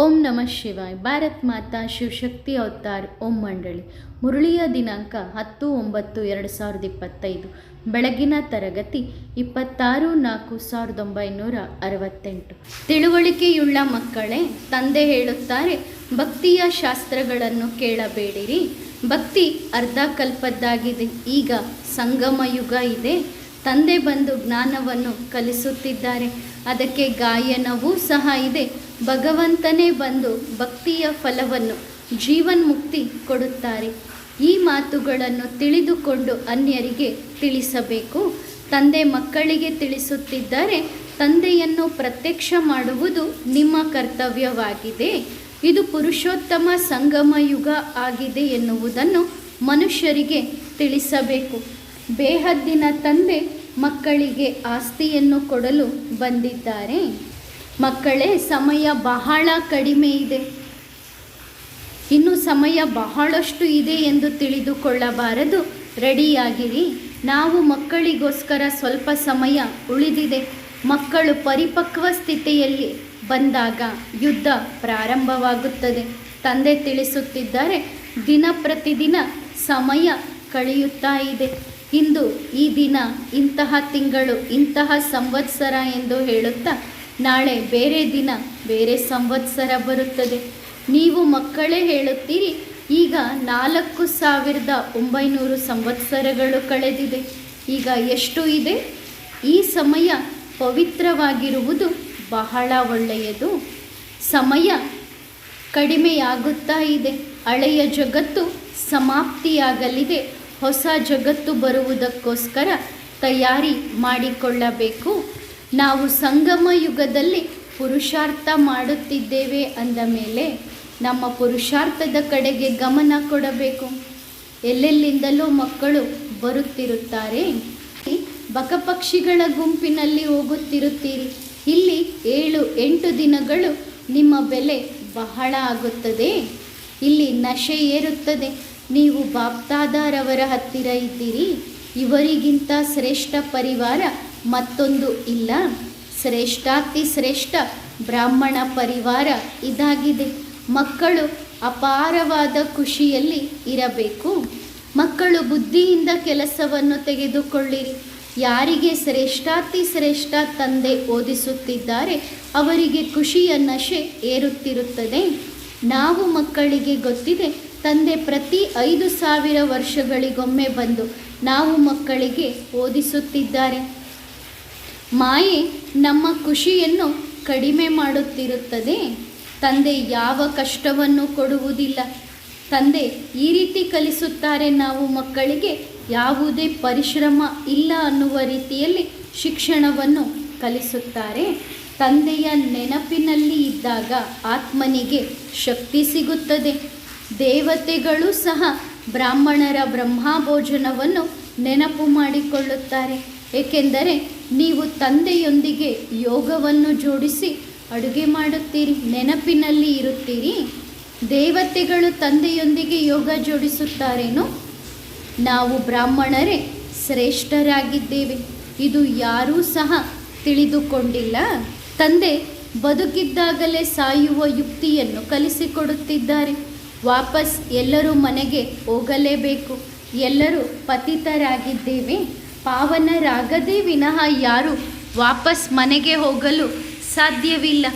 ಓಂ ನಮಃ ಶಿವಾಯ್. ಭಾರತ್ ಮಾತಾ ಶಿವಶಕ್ತಿ ಅವತಾರ್ ಓಂ ಮಂಡಳಿ. ಮುರುಳಿಯ ದಿನಾಂಕ ಹತ್ತು ಒಂಬತ್ತು ಎರಡು ಸಾವಿರದ ಇಪ್ಪತ್ತೈದು. ಬೆಳಗಿನ ತರಗತಿ ಇಪ್ಪತ್ತಾರು ನಾಲ್ಕು ಸಾವಿರದ ಒಂಬೈನೂರ ಅರವತ್ತೆಂಟು. ತಿಳುವಳಿಕೆಯುಳ್ಳ ಮಕ್ಕಳೇ, ತಂದೆ ಹೇಳುತ್ತಾರೆ, ಭಕ್ತಿಯ ಶಾಸ್ತ್ರಗಳನ್ನು ಕೇಳಬೇಡಿರಿ. ಭಕ್ತಿ ಅರ್ಧ ಕಲ್ಪದ್ದಾಗಿದೆ, ಈಗ ಸಂಗಮ ಯುಗ ಇದೆ. ತಂದೆ ಬಂದು ಜ್ಞಾನವನ್ನು ಕಲಿಸುತ್ತಿದ್ದಾರೆ. ಅದಕ್ಕೆ ಗಾಯನವೂ ಸಹ ಇದೆ. ಭಗವಂತನೇ ಬಂದು ಭಕ್ತಿಯ ಫಲವನ್ನು ಜೀವನ್ಮುಕ್ತಿ ಕೊಡುತ್ತಾರೆ. ಈ ಮಾತುಗಳನ್ನು ತಿಳಿದುಕೊಂಡು ಅನ್ಯರಿಗೆ ತಿಳಿಸಬೇಕು. ತಂದೆ ಮಕ್ಕಳಿಗೆ ತಿಳಿಸುತ್ತಿದ್ದರೆ ತಂದೆಯನ್ನು ಪ್ರತ್ಯಕ್ಷ ಮಾಡುವುದು ನಿಮ್ಮ ಕರ್ತವ್ಯವಾಗಿದೆ. ಇದು ಪುರುಷೋತ್ತಮ ಸಂಗಮ ಯುಗ ಆಗಿದೆ ಎನ್ನುವುದನ್ನು ಮನುಷ್ಯರಿಗೆ ತಿಳಿಸಬೇಕು. ಬೇಹದ್ದಿನ ತಂದೆ ಮಕ್ಕಳಿಗೆ ಆಸ್ತಿಯನ್ನು ಕೊಡಲು ಬಂದಿದ್ದಾರೆ. ಮಕ್ಕಳೇ, ಸಮಯ ಬಹಳ ಕಡಿಮೆ ಇದೆ. ಇನ್ನು ಸಮಯ ಬಹಳಷ್ಟು ಇದೆ ಎಂದು ತಿಳಿದುಕೊಳ್ಳಬಾರದು. ರೆಡಿಯಾಗಿರಿ. ನಾವು ಮಕ್ಕಳಿಗೋಸ್ಕರ ಸ್ವಲ್ಪ ಸಮಯ ಉಳಿದಿದೆ. ಮಕ್ಕಳು ಪರಿಪಕ್ವ ಸ್ಥಿತಿಯಲ್ಲಿ ಬಂದಾಗ ಯುದ್ಧ ಪ್ರಾರಂಭವಾಗುತ್ತದೆ. ತಂದೆ ತಿಳಿಸುತ್ತಿದ್ದಾರೆ, ದಿನ ಪ್ರತಿದಿನ ಸಮಯ ಕಳೆಯುತ್ತಾ ಇದೆ. ಇಂದು ಈ ದಿನ ಇಂತಹ ತಿಂಗಳು, ಇಂತಹ ಸಂವತ್ಸರ ಎಂದು ಹೇಳುತ್ತಾ ನಾಳೆ ಬೇರೆ ದಿನ, ಬೇರೆ ಸಂವತ್ಸರ ಬರುತ್ತದೆ. ನೀವು ಮಕ್ಕಳೇ ಹೇಳುತ್ತೀರಿ, ಈಗ ನಾಲ್ಕು ಸಾವಿರದ ಒಂಬೈನೂರು ಸಂವತ್ಸರಗಳು ಕಳೆದಿದೆ. ಈಗ ಎಷ್ಟು ಇದೆ? ಈ ಸಮಯ ಪವಿತ್ರವಾಗಿರುವುದು ಬಹಳ ಒಳ್ಳೆಯದು. ಸಮಯ ಕಡಿಮೆಯಾಗುತ್ತಾ ಇದೆ. ಹಳೆಯ ಜಗತ್ತು ಸಮಾಪ್ತಿಯಾಗಲಿದೆ. ಹೊಸ ಜಗತ್ತು ಬರುವುದಕ್ಕೋಸ್ಕರ ತಯಾರಿ ಮಾಡಿಕೊಳ್ಳಬೇಕು. ನಾವು ಸಂಗಮ ಯುಗದಲ್ಲಿ ಪುರುಷಾರ್ಥ ಮಾಡುತ್ತಿದ್ದೇವೆ ಅಂದ ಮೇಲೆ ನಮ್ಮ ಪುರುಷಾರ್ಥದ ಕಡೆಗೆ ಗಮನ ಕೊಡಬೇಕು. ಎಲ್ಲೆಲ್ಲಿಂದಲೂ ಮಕ್ಕಳು ಬರುತ್ತಿರುತ್ತಾರೆ. ಬಕಪಕ್ಷಿಗಳ ಗುಂಪಿನಲ್ಲಿ ಹೋಗುತ್ತಿರುತ್ತೀರಿ. ಇಲ್ಲಿ ಏಳು, ಎಂಟು ದಿನಗಳು ನಿಮ್ಮ ಬೆಲೆ ಬಹಳ ಆಗುತ್ತದೆ. ಇಲ್ಲಿ ನಶೆ ಏರುತ್ತದೆ. ನೀವು ಬಾಪ್ತಾದಾರವರ ಹತ್ತಿರ ಇದ್ದೀರಿ. ಇವರಿಗಿಂತ ಶ್ರೇಷ್ಠ ಪರಿವಾರ ಮತ್ತೊಂದು ಇಲ್ಲ. ಶ್ರೇಷ್ಠಾತಿ ಶ್ರೇಷ್ಠ, ಬ್ರಾಹ್ಮಣ ಪರಿವಾರ ಇದಾಗಿದೆ. ಮಕ್ಕಳು ಅಪಾರವಾದ ಖುಷಿಯಲ್ಲಿ ಇರಬೇಕು. ಮಕ್ಕಳು ಬುದ್ಧಿಯಿಂದ ಕೆಲಸವನ್ನು ತೆಗೆದುಕೊಳ್ಳಿರಿ. ಯಾರಿಗೆ ಶ್ರೇಷ್ಠಾತಿ ಶ್ರೇಷ್ಠ ತಂದೆ ಓದಿಸುತ್ತಿದ್ದಾರೆ, ಅವರಿಗೆ ಖುಷಿಯ ನಶೆ ಏರುತ್ತಿರುತ್ತದೆ. ನಾವು ಮಕ್ಕಳಿಗೆ ಗೊತ್ತಿದೆ, ತಂದೆ ಪ್ರತಿ ಐದು ಸಾವಿರ ವರ್ಷಗಳಿಗೊಮ್ಮೆ ಬಂದು ನಾವು ಮಕ್ಕಳಿಗೆ ಓದಿಸುತ್ತಿದ್ದಾರೆ. ಮಾಯೆ ನಮ್ಮ ಖುಷಿಯನ್ನು ಕಡಿಮೆ ಮಾಡುತ್ತಿರುತ್ತದೆ. ತಂದೆ ಯಾವ ಕಷ್ಟವನ್ನು ಕೊಡುವುದಿಲ್ಲ. ತಂದೆ ಈ ರೀತಿ ಕಲಿಸುತ್ತಾರೆ ನಾವು ಮಕ್ಕಳಿಗೆ ಯಾವುದೇ ಪರಿಶ್ರಮ ಇಲ್ಲ ಅನ್ನುವ ರೀತಿಯಲ್ಲಿ ಶಿಕ್ಷಣವನ್ನು ಕಲಿಸುತ್ತಾರೆ. ತಂದೆಯ ನೆನಪಿನಲ್ಲಿ ಇದ್ದಾಗ ಆತ್ಮನಿಗೆ ಶಕ್ತಿ ಸಿಗುತ್ತದೆ. ದೇವತೆಗಳು ಸಹ ಬ್ರಾಹ್ಮಣರ ಬ್ರಹ್ಮಭೋಜನವನ್ನು ನೆನಪು ಮಾಡಿಕೊಳ್ಳುತ್ತಾರೆ. ಏಕೆಂದರೆ ನೀವು ತಂದೆಯೊಂದಿಗೆ ಯೋಗವನ್ನು ಜೋಡಿಸಿ ಅಡುಗೆ ಮಾಡುತ್ತೀರಿ, ನೆನಪಿನಲ್ಲಿ ಇರುತ್ತೀರಿ. ದೇವತೆಗಳು ತಂದೆಯೊಂದಿಗೆ ಯೋಗ ಜೋಡಿಸುತ್ತಾರೇನೋ? ನಾವು ಬ್ರಾಹ್ಮಣರೇ ಶ್ರೇಷ್ಠರಾಗಿದ್ದೇವೆ. ಇದು ಯಾರೂ ಸಹ ತಿಳಿದುಕೊಂಡಿಲ್ಲ. ತಂದೆ ಬದುಕಿದ್ದಾಗಲೇ ಸಾಯುವ ಯುಕ್ತಿಯನ್ನು ಕಲಿಸಿಕೊಡುತ್ತಿದ್ದಾರೆ. ವಾಪಸ್ ಎಲ್ಲರೂ ಮನೆಗೆ ಹೋಗಲೇಬೇಕು. ಎಲ್ಲರೂ ಪತಿತರಾಗಿದ್ದೇವೆ. ಪಾವನರಾಗದೇ ವಿನಃ ಯಾರು ವಾಪಸ್ ಮನೆಗೆ ಹೋಗಲು ಸಾಧ್ಯವಿಲ್ಲ.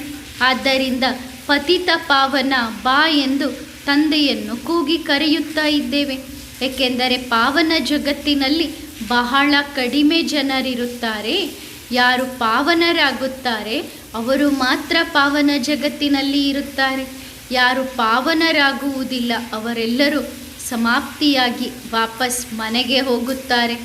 ಆದ್ದರಿಂದ ಪತಿತ ಪಾವನ ಬಾ ಎಂದು ತಂದೆಯನ್ನು ಕೂಗಿ ಕರೆಯುತ್ತಾ ಇದ್ದೇವೆ. ಏಕೆಂದರೆ ಪಾವನ ಜಗತ್ತಿನಲ್ಲಿ ಬಹಳ ಕಡಿಮೆ ಜನರಿರುತ್ತಾರೆ. ಯಾರು ಪಾವನರಾಗುತ್ತಾರೆ, ಅವರು ಮಾತ್ರ ಪಾವನ ಜಗತ್ತಿನಲ್ಲಿ ಇರುತ್ತಾರೆ. ಯಾರು ಪಾವನರಾಗುವುದಿಲ್ಲ, ಅವರೆಲ್ಲರೂ ಸಮಾಪ್ತಿಯಾಗಿ ವಾಪಸ್ ಮನೆಗೆ ಹೋಗುತ್ತಾರೆ.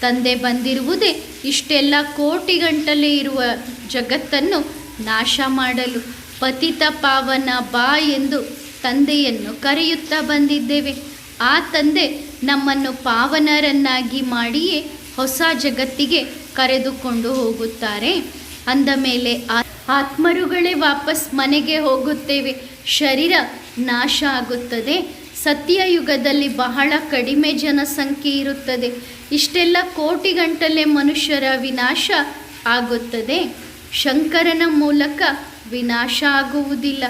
ತಂದೆ ಬಂದಿರುವುದೇ ಇಷ್ಟೆಲ್ಲ ಕೋಟಿ ಗಂಟಲೆ ಇರುವ ಜಗತ್ತನ್ನು ನಾಶ ಮಾಡಲು ಪತಿತ ಪಾವನ ಬಾ ಎಂದು ತಂದೆಯನ್ನು ಕರೆಯುತ್ತಾ ಬಂದಿದ್ದೇವೆ. ಆ ತಂದೆ ನಮ್ಮನ್ನು ಪಾವನರನ್ನಾಗಿ ಮಾಡಿಯೇ ಹೊಸ ಜಗತ್ತಿಗೆ ಕರೆದುಕೊಂಡು ಹೋಗುತ್ತಾರೆ. ಅಂದ ಮೇಲೆ ಆತ್ಮರುಗಳೇ ವಾಪಸ್ ಮನೆಗೆ ಹೋಗುತ್ತೇವೆ. ಶರೀರ ನಾಶ ಆಗುತ್ತದೆ. ಸತ್ಯಯುಗದಲ್ಲಿ ಬಹಳ ಕಡಿಮೆ ಜನಸಂಖ್ಯೆ ಇರುತ್ತದೆ. ಇಷ್ಟೆಲ್ಲ ಕೋಟಿ ಗಂಟಲೆ ಮನುಷ್ಯರ ವಿನಾಶ ಆಗುತ್ತದೆ. ಶಂಕರನ ಮೂಲಕ ವಿನಾಶ ಆಗುವುದಿಲ್ಲ.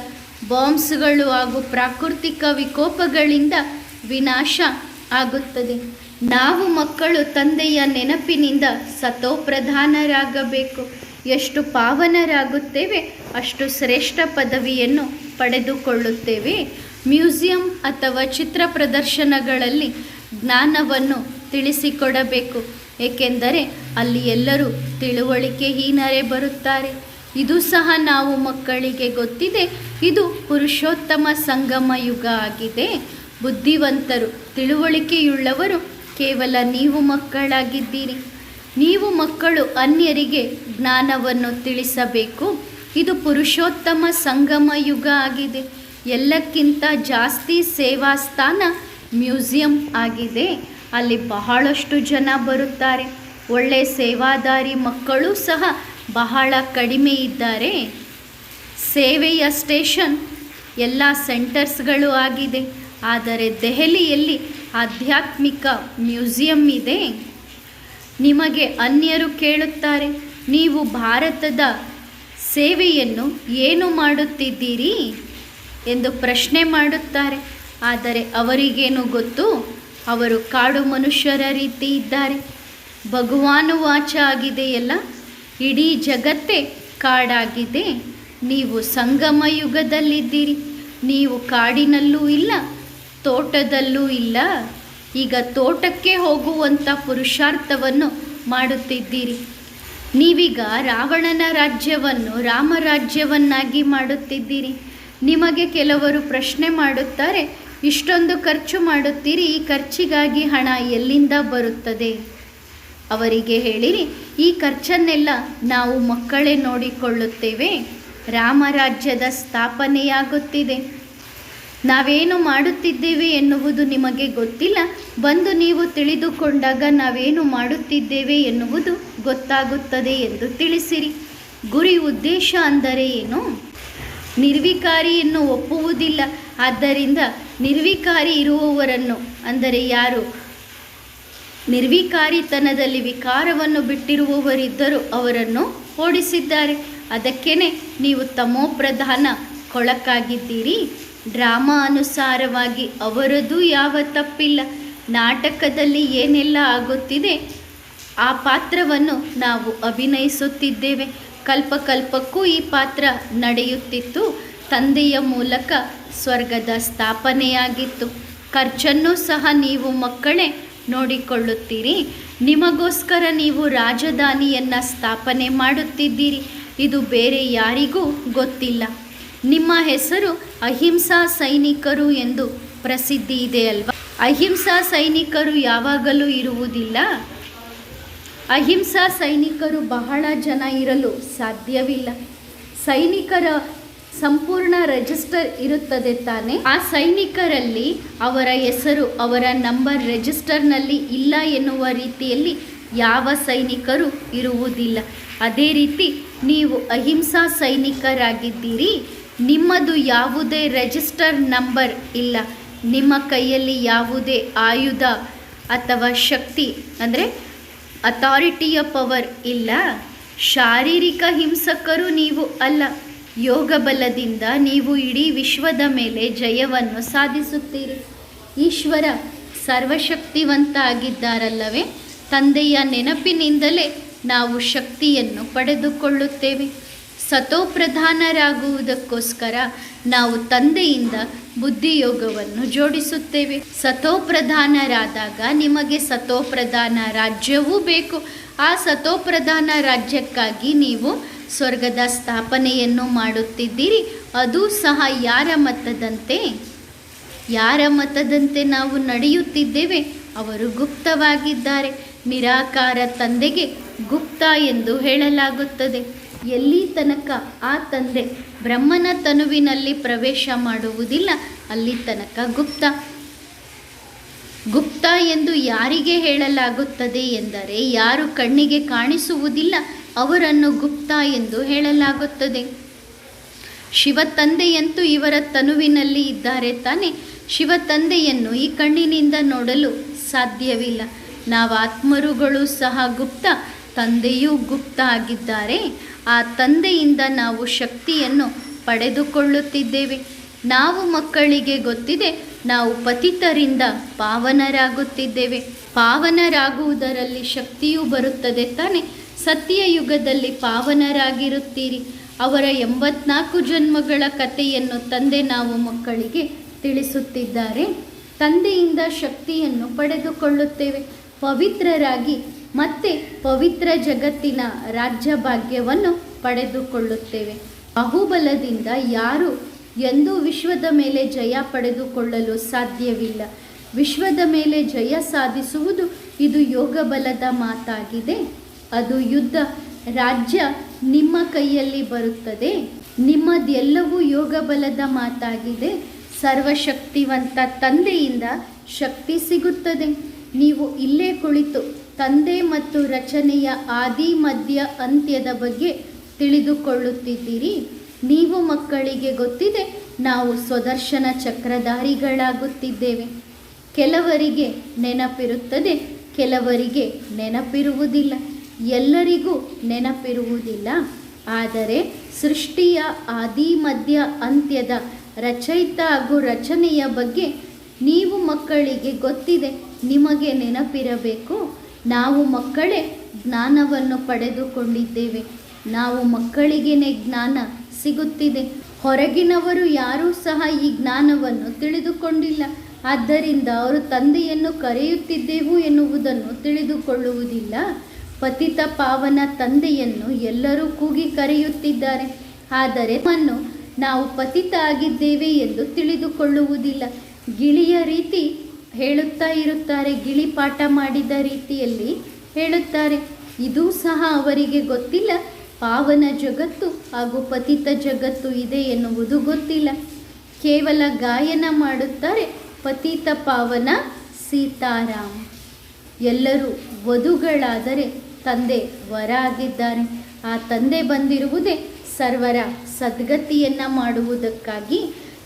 ಬಾಂಬ್ಸ್ಗಳು ಹಾಗೂ ಪ್ರಾಕೃತಿಕ ವಿಕೋಪಗಳಿಂದ ವಿನಾಶ ಆಗುತ್ತದೆ. ನಾವು ಮಕ್ಕಳು ತಂದೆಯ ನೆನಪಿನಿಂದ ಸತೋಪ್ರಧಾನರಾಗಬೇಕು. ಎಷ್ಟು ಪಾವನರಾಗುತ್ತೇವೆ, ಅಷ್ಟು ಶ್ರೇಷ್ಠ ಪದವಿಯನ್ನು ಪಡೆದುಕೊಳ್ಳುತ್ತೇವೆ. ಮ್ಯೂಸಿಯಂ ಅಥವಾ ಚಿತ್ರ ಪ್ರದರ್ಶನಗಳಲ್ಲಿ ಜ್ಞಾನವನ್ನು ತಿಳಿಸಿಕೊಡಬೇಕು. ಏಕೆಂದರೆ ಅಲ್ಲಿ ಎಲ್ಲರೂ ತಿಳುವಳಿಕೆಹೀನರೇ ಬರುತ್ತಾರೆ. ಇದು ಸಹ ನಾವು ಮಕ್ಕಳಿಗೆ ಗೊತ್ತಿದೆ. ಇದು ಪುರುಷೋತ್ತಮ ಸಂಗಮ ಯುಗ ಆಗಿದೆ. ಬುದ್ಧಿವಂತರು, ತಿಳುವಳಿಕೆಯುಳ್ಳವರು ಕೇವಲ ನೀವು ಮಕ್ಕಳಾಗಿದ್ದೀರಿ. ನೀವು ಮಕ್ಕಳು ಅನ್ಯರಿಗೆ ಜ್ಞಾನವನ್ನು ತಿಳಿಸಬೇಕು. ಇದು ಪುರುಷೋತ್ತಮ ಸಂಗಮ ಯುಗ ಆಗಿದೆ. ಎಲ್ಲಕ್ಕಿಂತ ಜಾಸ್ತಿ ಸೇವಾ ಸ್ಥಾನ ಮ್ಯೂಸಿಯಂ ಆಗಿದೆ. ಅಲ್ಲಿ ಬಹಳಷ್ಟು ಜನ ಬರುತ್ತಾರೆ. ಒಳ್ಳೆ ಸೇವಾದಾರಿ ಮಕ್ಕಳು ಸಹ ಬಹಳ ಕಡಿಮೆ ಇದ್ದಾರೆ. ಸೇವೆಯ ಸ್ಟೇಷನ್ ಎಲ್ಲ ಸೆಂಟರ್ಸ್ಗಳು ಆಗಿದೆ. ಆದರೆ ದೆಹಲಿಯಲ್ಲಿ ಆಧ್ಯಾತ್ಮಿಕ ಮ್ಯೂಸಿಯಂ ಇದೆ. ನಿಮಗೆ ಅನ್ಯರು ಕೇಳುತ್ತಾರೆ, ನೀವು ಭಾರತದ ಸೇವೆಯನ್ನು ಏನು ಮಾಡುತ್ತಿದ್ದೀರಿ? ಎಂದು ಪ್ರಶ್ನೆ ಮಾಡುತ್ತಾರೆ. ಆದರೆ ಅವರಿಗೇನು ಗೊತ್ತು? ಅವರು ಕಾಡು ಮನುಷ್ಯರ ರೀತಿ ಇದ್ದಾರೆ. ಭಗವಾನು ವಾಚ ಆಗಿದೆಯಲ್ಲ? ಇಡೀ ಜಗತ್ತೇ ಕಾಡಾಗಿದೆ. ನೀವು ಸಂಗಮ ಯುಗದಲ್ಲಿದ್ದೀರಿ. ನೀವು ಕಾಡಿನಲ್ಲೂ ಇಲ್ಲ, ತೋಟದಲ್ಲೂ ಇಲ್ಲ. ಈಗ ತೋಟಕ್ಕೆ ಹೋಗುವಂಥ ಪುರುಷಾರ್ಥವನ್ನು ಮಾಡುತ್ತಿದ್ದೀರಿ. ನೀವೀಗ ರಾವಣನ ರಾಜ್ಯವನ್ನು ರಾಮರಾಜ್ಯವನ್ನಾಗಿ ಮಾಡುತ್ತಿದ್ದೀರಿ. ನಿಮಗೆ ಕೆಲವರು ಪ್ರಶ್ನೆ ಮಾಡುತ್ತಾರೆ, ಇಷ್ಟೊಂದು ಖರ್ಚು ಮಾಡುತ್ತೀರಿ, ಈ ಖರ್ಚಿಗಾಗಿ ಹಣ ಎಲ್ಲಿಂದ ಬರುತ್ತದೆ? ಅವರಿಗೆ ಹೇಳಿರಿ, ಈ ಖರ್ಚನ್ನೆಲ್ಲ ನಾವು ಮಕ್ಕಳೇ ನೋಡಿಕೊಳ್ಳುತ್ತೇವೆ. ರಾಮರಾಜ್ಯದ ಸ್ಥಾಪನೆಯಾಗುತ್ತಿದೆ. ನಾವೇನು ಮಾಡುತ್ತಿದ್ದೇವೆ ಎನ್ನುವುದು ನಿಮಗೆ ಗೊತ್ತಿಲ್ಲ. ಬಂದು ನೀವು ತಿಳಿದುಕೊಂಡಾಗ ನಾವೇನು ಮಾಡುತ್ತಿದ್ದೇವೆ ಎನ್ನುವುದು ಗೊತ್ತಾಗುತ್ತದೆ ಎಂದು ತಿಳಿಸಿರಿ. ಗುರಿ ಉದ್ದೇಶ ಅಂದರೆ ಏನು? ನಿರ್ವಿಕಾರಿಯನ್ನು ಒಪ್ಪುವುದಿಲ್ಲ. ಆದ್ದರಿಂದ ನಿರ್ವಿಕಾರಿ ಇರುವವರನ್ನು, ಅಂದರೆ ಯಾರು? ನಿರ್ವಿಕಾರಿತನದಲ್ಲಿ ವಿಕಾರವನ್ನು ಬಿಟ್ಟಿರುವವರಿದ್ದರೂ ಅವರನ್ನು ಓಡಿಸಿದ್ದಾರೆ. ಅದಕ್ಕೇನೆ ನೀವು ತಮೋಪ್ರಧಾನ ಕೊಳಕಾಗಿದ್ದೀರಿ. ಡ್ರಾಮಾ ಅನುಸಾರವಾಗಿ ಅವರದು ಯಾವ ತಪ್ಪಿಲ್ಲ. ನಾಟಕದಲ್ಲಿ ಏನೆಲ್ಲ ಆಗುತ್ತಿದೆ, ಆ ಪಾತ್ರವನ್ನು ನಾವು ಅಭಿನಯಿಸುತ್ತಿದ್ದೇವೆ. ಕಲ್ಪಕಲ್ಪಕ್ಕೂ ಈ ಪಾತ್ರ ನಡೆಯುತ್ತಿತ್ತು. ತಂದೆಯ ಮೂಲಕ ಸ್ವರ್ಗದ ಸ್ಥಾಪನೆಯಾಗಿತ್ತು. ಖರ್ಚನ್ನು ಸಹ ನೀವು ಮಕ್ಕಳೇ ನೋಡಿಕೊಳ್ಳುತ್ತೀರಿ. ನಿಮಗೋಸ್ಕರ ನೀವು ರಾಜಧಾನಿಯನ್ನು ಸ್ಥಾಪನೆ ಮಾಡುತ್ತಿದ್ದೀರಿ. ಇದು ಬೇರೆ ಯಾರಿಗೂ ಗೊತ್ತಿಲ್ಲ. ನಿಮ್ಮ ಹೆಸರು ಅಹಿಂಸಾ ಸೈನಿಕರು ಎಂದು ಪ್ರಸಿದ್ಧಿ ಇದೆ ಅಲ್ವಾ? ಅಹಿಂಸಾ ಸೈನಿಕರು ಯಾವಾಗಲೂ ಇರುವುದಿಲ್ಲ. ಅಹಿಂಸಾ ಸೈನಿಕರು ಬಹಳ ಜನ ಇರಲು ಸಾಧ್ಯವಿಲ್ಲ. ಸೈನಿಕರ ಸಂಪೂರ್ಣ ರೆಜಿಸ್ಟರ್ ಇರುತ್ತದೆ ತಾನೆ. ಆ ಸೈನಿಕರಲ್ಲಿ ಅವರ ಹೆಸರು, ಅವರ ನಂಬರ್ ರಿಜಿಸ್ಟರ್ನಲ್ಲಿ ಇಲ್ಲ ಎನ್ನುವ ರೀತಿಯಲ್ಲಿ ಯಾವ ಸೈನಿಕರು ಇರುವುದಿಲ್ಲ. ಅದೇ ರೀತಿ ನೀವು ಅಹಿಂಸಾ ಸೈನಿಕರಾಗಿದ್ದೀರಿ, ನಿಮ್ಮದು ಯಾವುದೇ ರೆಜಿಸ್ಟರ್ ನಂಬರ್ ಇಲ್ಲ. ನಿಮ್ಮ ಕೈಯಲ್ಲಿ ಯಾವುದೇ ಆಯುಧ ಅಥವಾ ಶಕ್ತಿ, ಅಂದರೆ ಅಥಾರಿಟಿಯ ಪವರ್ ಇಲ್ಲ. ಶಾರೀರಿಕ ಹಿಂಸಕರು ನೀವು ಅಲ್ಲ. ಯೋಗ ಬಲದಿಂದ ನೀವು ಇಡೀ ವಿಶ್ವದ ಮೇಲೆ ಜಯವನ್ನು ಸಾಧಿಸುತ್ತೀರಿ. ಈಶ್ವರ ಸರ್ವಶಕ್ತಿವಂತ ಆಗಿದ್ದಾರಲ್ಲವೇ ತಂದೆಯ ನೆನಪಿನಿಂದಲೇ ನಾವು ಶಕ್ತಿಯನ್ನು ಪಡೆದುಕೊಳ್ಳುತ್ತೇವೆ. ಸತೋಪ್ರಧಾನರಾಗುವುದಕ್ಕೋಸ್ಕರ ನಾವು ತಂದೆಯಿಂದ ಬುದ್ಧಿಯೋಗವನ್ನು ಜೋಡಿಸುತ್ತೇವೆ. ಸತೋಪ್ರಧಾನರಾದಾಗ ನಿಮಗೆ ಸತೋಪ್ರಧಾನ ರಾಜ್ಯವೂ ಬೇಕು. ಆ ಸತೋಪ್ರಧಾನ ರಾಜ್ಯಕ್ಕಾಗಿ ನೀವು ಸ್ವರ್ಗದ ಸ್ಥಾಪನೆಯನ್ನು ಮಾಡುತ್ತಿದ್ದೀರಿ. ಅದು ಸಹ ಯಾರ ಮತದಂತೆ? ಯಾರ ಮತದಂತೆ ನಾವು ನಡೆಯುತ್ತಿದ್ದೇವೆ? ಅವರು ಗುಪ್ತವಾಗಿದ್ದಾರೆ. ನಿರಾಕಾರ ತಂದೆಗೆ ಗುಪ್ತ ಎಂದು ಹೇಳಲಾಗುತ್ತದೆ. ಎಲ್ಲಿ ತನಕ ಆ ತಂದೆ ಬ್ರಹ್ಮನ ತನುವಿನಲ್ಲಿ ಪ್ರವೇಶ ಮಾಡುವುದಿಲ್ಲ, ಅಲ್ಲಿ ತನಕ ಗುಪ್ತ. ಗುಪ್ತ ಎಂದು ಯಾರಿಗೆ ಹೇಳಲಾಗುತ್ತದೆ ಎಂದರೆ ಯಾರು ಕಣ್ಣಿಗೆ ಕಾಣಿಸುವುದಿಲ್ಲ, ಅವರನ್ನು ಗುಪ್ತ ಎಂದು ಹೇಳಲಾಗುತ್ತದೆ. ಶಿವ ತಂದೆಯಂತೂ ಇವರ ತನುವಿನಲ್ಲಿ ಇದ್ದಾರೆ ತಾನೆ ಶಿವ ತಂದೆಯನ್ನು ಈ ಕಣ್ಣಿನಿಂದ ನೋಡಲು ಸಾಧ್ಯವಿಲ್ಲ. ನಾವು ಆತ್ಮರುಗಳು ಸಹ ಗುಪ್ತ, ತಂದೆಯೂ ಗುಪ್ತ ಆಗಿದ್ದಾರೆ. ಆ ತಂದೆಯಿಂದ ನಾವು ಶಕ್ತಿಯನ್ನು ಪಡೆದುಕೊಳ್ಳುತ್ತಿದ್ದೇವೆ. ನಾವು ಮಕ್ಕಳಿಗೆ ಗೊತ್ತಿದೆ, ನಾವು ಪತಿತರಿಂದ ಪಾವನರಾಗುತ್ತಿದ್ದೇವೆ. ಪಾವನರಾಗುವುದರಲ್ಲಿ ಶಕ್ತಿಯೂ ಬರುತ್ತದೆ ತಾನೆ. ಸತ್ಯಯುಗದಲ್ಲಿ ಪಾವನರಾಗಿರುತ್ತೀರಿ. ಅವರ ಎಂಬತ್ನಾಲ್ಕು ಜನ್ಮಗಳ ಕಥೆಯನ್ನು ತಂದೆ ನಾವು ಮಕ್ಕಳಿಗೆ ತಿಳಿಸುತ್ತಿದ್ದಾರೆ. ತಂದೆಯಿಂದ ಶಕ್ತಿಯನ್ನು ಪಡೆದುಕೊಳ್ಳುತ್ತೇವೆ. ಪವಿತ್ರರಾಗಿ ಮತ್ತೆ ಪವಿತ್ರ ಜಗತ್ತಿನ ರಾಜ್ಯ ಭಾಗ್ಯವನ್ನು ಪಡೆದುಕೊಳ್ಳುತ್ತೇವೆ. ಬಾಹುಬಲದಿಂದ ಯಾರು ಎಂದೂ ವಿಶ್ವದ ಮೇಲೆ ಜಯ ಪಡೆದುಕೊಳ್ಳಲು ಸಾಧ್ಯವಿಲ್ಲ. ವಿಶ್ವದ ಮೇಲೆ ಜಯ ಸಾಧಿಸುವುದು ಇದು ಯೋಗ ಬಲದ ಮಾತಾಗಿದೆ. ಅದು ಯುದ್ಧ ರಾಜ್ಯ ನಿಮ್ಮ ಕೈಯಲ್ಲಿ ಬರುತ್ತದೆ. ನಿಮ್ಮದೆಲ್ಲವೂ ಯೋಗ ಬಲದ ಮಾತಾಗಿದೆ. ಸರ್ವಶಕ್ತಿವಂತ ತಂದೆಯಿಂದ ಶಕ್ತಿ ಸಿಗುತ್ತದೆ. ನೀವು ಇಲ್ಲೇ ಕುಳಿತು ತಂದೆ ಮತ್ತು ರಚನೆಯ ಆದಿ, ಮಧ್ಯ, ಅಂತ್ಯದ ಬಗ್ಗೆ ತಿಳಿದುಕೊಳ್ಳುತ್ತಿದ್ದೀರಿ. ನೀವು ಮಕ್ಕಳಿಗೆ ಗೊತ್ತಿದೆ, ನಾವು ಸ್ವದರ್ಶನ ಚಕ್ರಧಾರಿಗಳಾಗುತ್ತಿದ್ದೇವೆ. ಕೆಲವರಿಗೆ ನೆನಪಿರುತ್ತದೆ, ಕೆಲವರಿಗೆ ನೆನಪಿರುವುದಿಲ್ಲ. ಎಲ್ಲರಿಗೂ ನೆನಪಿರುವುದಿಲ್ಲ. ಆದರೆ ಸೃಷ್ಟಿಯ ಆದಿ, ಮಧ್ಯ, ಅಂತ್ಯದ ರಚಯಿತ ಹಾಗೂ ರಚನೆಯ ಬಗ್ಗೆ ನೀವು ಮಕ್ಕಳಿಗೆ ಗೊತ್ತಿದೆ, ನಿಮಗೆ ನೆನಪಿರಬೇಕು. ನಾವು ಮಕ್ಕಳೇ ಜ್ಞಾನವನ್ನು ಪಡೆದುಕೊಂಡಿದ್ದೇವೆ. ನಾವು ಮಕ್ಕಳಿಗೇನೆ ಜ್ಞಾನ ಸಿಗುತ್ತಿದೆ. ಹೊರಗಿನವರು ಯಾರೂ ಸಹ ಈ ಜ್ಞಾನವನ್ನು ತಿಳಿದುಕೊಂಡಿಲ್ಲ. ಆದ್ದರಿಂದ ಅವರು ತಂದೆಯನ್ನು ಕರೆಯುತ್ತಿದ್ದೆವು ಎನ್ನುವುದನ್ನು ತಿಳಿದುಕೊಳ್ಳುವುದಿಲ್ಲ. ಪತಿತ ಪಾವನ ತಂದೆಯನ್ನು ಎಲ್ಲರೂ ಕೂಗಿ ಕರೆಯುತ್ತಿದ್ದಾರೆ. ಆದರೆ ನಮ್ಮನ್ನು ನಾವು ಪತಿತ ಆಗಿದ್ದೇವೆ ಎಂದು ತಿಳಿದುಕೊಳ್ಳುವುದಿಲ್ಲ. ಗಿಳಿಯ ರೀತಿ ಹೇಳುತ್ತಾ ಇರುತ್ತಾರೆ, ಗಿಳಿ ಪಾಠ ಮಾಡಿದ ರೀತಿಯಲ್ಲಿ ಹೇಳುತ್ತಾರೆ. ಇದೂ ಸಹ ಅವರಿಗೆ ಗೊತ್ತಿಲ್ಲ. ಪಾವನ ಜಗತ್ತು ಹಾಗೂ ಪತಿತ ಜಗತ್ತು ಇದೆ ಎನ್ನುವುದು ಗೊತ್ತಿಲ್ಲ. ಕೇವಲ ಗಾಯನ ಮಾಡುತ್ತಾರೆ ಪತಿತ ಪಾವನ ಸೀತಾರಾಮ್. ಎಲ್ಲರೂ ವಧುಗಳಾದರೆ ತಂದೆ ವರ ಆಗಿದ್ದಾರೆ ಆ ತಂದೆ ಬಂದಿರುವುದೇ ಸರ್ವರ ಸದ್ಗತಿಯನ್ನು ಮಾಡುವುದಕ್ಕಾಗಿ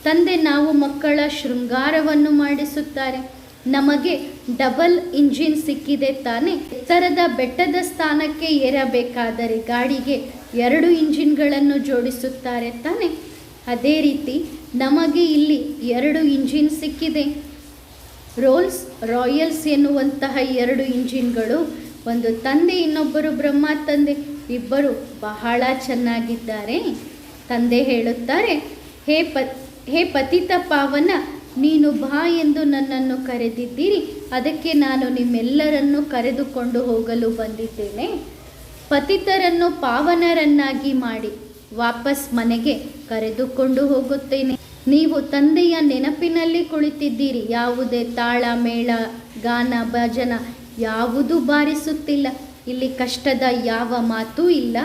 ತಂದೆ ನಾವು ಮಕ್ಕಳ ಶೃಂಗಾರವನ್ನು ಮಾಡಿಸುತ್ತಾರೆ. ನಮಗೆ ಡಬಲ್ ಇಂಜಿನ್ ಸಿಕ್ಕಿದೆ ತಾನೆ. ಎತ್ತರದ ಬೆಟ್ಟದ ಸ್ಥಾನಕ್ಕೆ ಏರಬೇಕಾದರೆ ಗಾಡಿಗೆ ಎರಡು ಇಂಜಿನ್ಗಳನ್ನು ಜೋಡಿಸುತ್ತಾರೆ ತಾನೆ. ಅದೇ ರೀತಿ ನಮಗೆ ಇಲ್ಲಿ ಎರಡು ಇಂಜಿನ್ ಸಿಕ್ಕಿದೆ. ರೋಲ್ಸ್ ರಾಯಲ್ಸ್ ಎನ್ನುವಂತಹ ಎರಡು ಇಂಜಿನ್ಗಳು ಒಂದು ತಂದೆ, ಇನ್ನೊಬ್ಬರು ಬ್ರಹ್ಮ, ತಂದೆ ಇಬ್ಬರು ಬಹಳ ಚೆನ್ನಾಗಿದ್ದಾರೆ. ತಂದೆ ಹೇಳುತ್ತಾರೆ, ಹೇ ಪ, ಹೇ ಪತಿತ ಪಾವನ ನೀನು ಬಾ ಎಂದು ನನ್ನನ್ನು ಕರೆದಿದ್ದೀರಿ. ಅದಕ್ಕೆ ನಾನು ನಿಮ್ಮೆಲ್ಲರನ್ನು ಕರೆದುಕೊಂಡು ಹೋಗಲು ಬಂದಿದ್ದೇನೆ. ಪತಿತರನ್ನು ಪಾವನರನ್ನಾಗಿ ಮಾಡಿ ವಾಪಸ್ ಮನೆಗೆ ಕರೆದುಕೊಂಡು ಹೋಗುತ್ತೇನೆ. ನೀವು ತಂದೆಯ ನೆನಪಿನಲ್ಲಿ ಕುಳಿತಿದ್ದೀರಿ. ಯಾವುದೇ ತಾಳ, ಮೇಳ, ಗಾನ, ಭಜನ ಯಾವುದೂ ಬಾರಿಸುತ್ತಿಲ್ಲ. ಇಲ್ಲಿ ಕಷ್ಟದ ಯಾವ ಮಾತೂ ಇಲ್ಲ.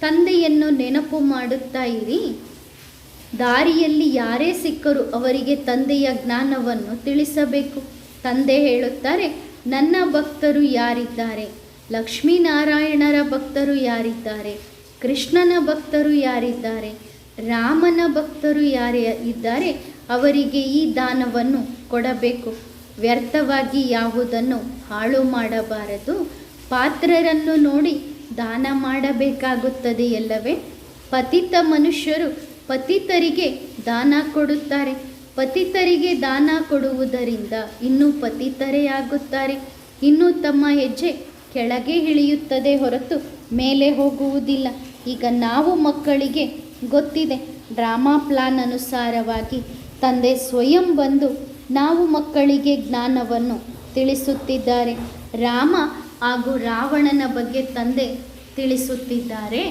ತಂದೆಯನ್ನು ನೆನಪು ಮಾಡುತ್ತಾ ಇರಿ. ದಾರಿಯಲ್ಲಿ ಯಾರೇ ಸಿಕ್ಕರೂ ಅವರಿಗೆ ತಂದೆಯ ಜ್ಞಾನವನ್ನು ತಿಳಿಸಬೇಕು. ತಂದೆ ಹೇಳುತ್ತಾರೆ, ನನ್ನ ಭಕ್ತರು ಯಾರಿದ್ದಾರೆ? ಲಕ್ಷ್ಮೀನಾರಾಯಣರ ಭಕ್ತರು ಯಾರಿದ್ದಾರೆ? ಕೃಷ್ಣನ ಭಕ್ತರು ಯಾರಿದ್ದಾರೆ? ರಾಮನ ಭಕ್ತರು ಯಾರೇ ಇದ್ದಾರೆ? ಅವರಿಗೆ ಈ ದಾನವನ್ನು ಕೊಡಬೇಕು. ವ್ಯರ್ಥವಾಗಿ ಯಾವುದನ್ನು ಹಾಳು ಮಾಡಬಾರದು. ಪಾತ್ರರನ್ನು ನೋಡಿ ದಾನ ಮಾಡಬೇಕಾಗುತ್ತದೆ ಎಲ್ಲವೇ ಪತಿತ ಮನುಷ್ಯರು ಪತಿತರಿಗೆ ದಾನ ಕೊಡುತ್ತಾರೆ. ಪತಿತರಿಗೆ ದಾನ ಕೊಡುವುದರಿಂದ ಇನ್ನೂ ಪತಿತರೆಯಾಗುತ್ತಾರೆ. ಇನ್ನೂ ತಮ್ಮ ಹೆಜ್ಜೆ ಕೆಳಗೆ ಇಳಿಯುತ್ತದೆ ಹೊರತು ಮೇಲೆ ಹೋಗುವುದಿಲ್ಲ. ಈಗ ನಾವು ಮಕ್ಕಳಿಗೆ ಗೊತ್ತಿದೆ, ಡ್ರಾಮಾ ಪ್ಲಾನ್ ಅನುಸಾರವಾಗಿ ತಂದೆ ಸ್ವಯಂ ಬಂದು ನಾವು ಮಕ್ಕಳಿಗೆ ಜ್ಞಾನವನ್ನು ತಿಳಿಸುತ್ತಿದ್ದಾರೆ. ರಾಮ ಹಾಗೂ ರಾವಣನ ಬಗ್ಗೆ ತಂದೆ ತಿಳಿಸುತ್ತಿದ್ದಾರೆ.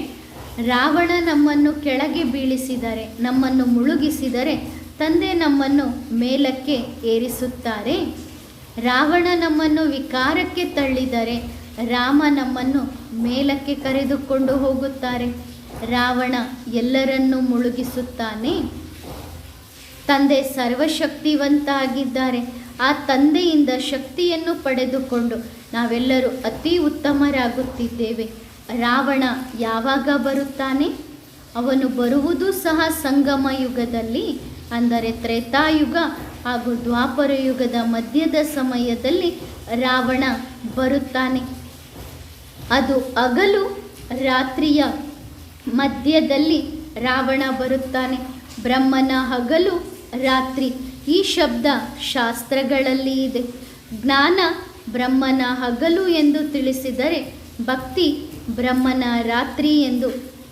ರಾವಣ ನಮ್ಮನ್ನು ಕೆಳಗೆ ಬೀಳಿಸಿದರೆ, ನಮ್ಮನ್ನು ಮುಳುಗಿಸಿದರೆ ತಂದೆ ನಮ್ಮನ್ನು ಮೇಲಕ್ಕೆ ಏರಿಸುತ್ತಾರೆ. ರಾವಣ ನಮ್ಮನ್ನು ವಿಕಾರಕ್ಕೆ ತಳ್ಳಿದರೆ, ರಾಮ ನಮ್ಮನ್ನು ಮೇಲಕ್ಕೆ ಕರೆದುಕೊಂಡು ಹೋಗುತ್ತಾರೆ. ರಾವಣ ಎಲ್ಲರನ್ನೂ ಮುಳುಗಿಸುತ್ತಾನೆ. ತಂದೆ ಸರ್ವಶಕ್ತಿವಂತ ಆಗಿದ್ದಾರೆ ಆ ತಂದೆಯಿಂದ ಶಕ್ತಿಯನ್ನು ಪಡೆದುಕೊಂಡು ನಾವೆಲ್ಲರೂ ಅತಿ ಉತ್ತಮರಾಗುತ್ತಿದ್ದೇವೆ. ರಾವಣ ಯಾವಾಗ ಬರುತ್ತಾನೆ? ಅವನು ಬರುವುದು ಸಹ ಸಂಗಮ ಯುಗದಲ್ಲಿ, ಅಂದರೆ ತ್ರೇತಾಯುಗ ಹಾಗೂ ದ್ವಾಪರ ಯುಗದ ಮಧ್ಯದ ಸಮಯದಲ್ಲಿ ರಾವಣ ಬರುತ್ತಾನೆ. ಅದು ಹಗಲು ರಾತ್ರಿಯ ಮಧ್ಯದಲ್ಲಿ ರಾವಣ ಬರುತ್ತಾನೆ. ಬ್ರಹ್ಮನ ಹಗಲು ರಾತ್ರಿ ಈ ಶಬ್ದ ಶಾಸ್ತ್ರಗಳಲ್ಲಿ ಇದೆ. ಜ್ಞಾನ ಬ್ರಹ್ಮನ ಹಗಲು ಎಂದು ತಿಳಿಸಿದರೆ ಭಕ್ತಿ ಬ್ರಹ್ಮನ ರಾತ್ರಿ ಎಂದು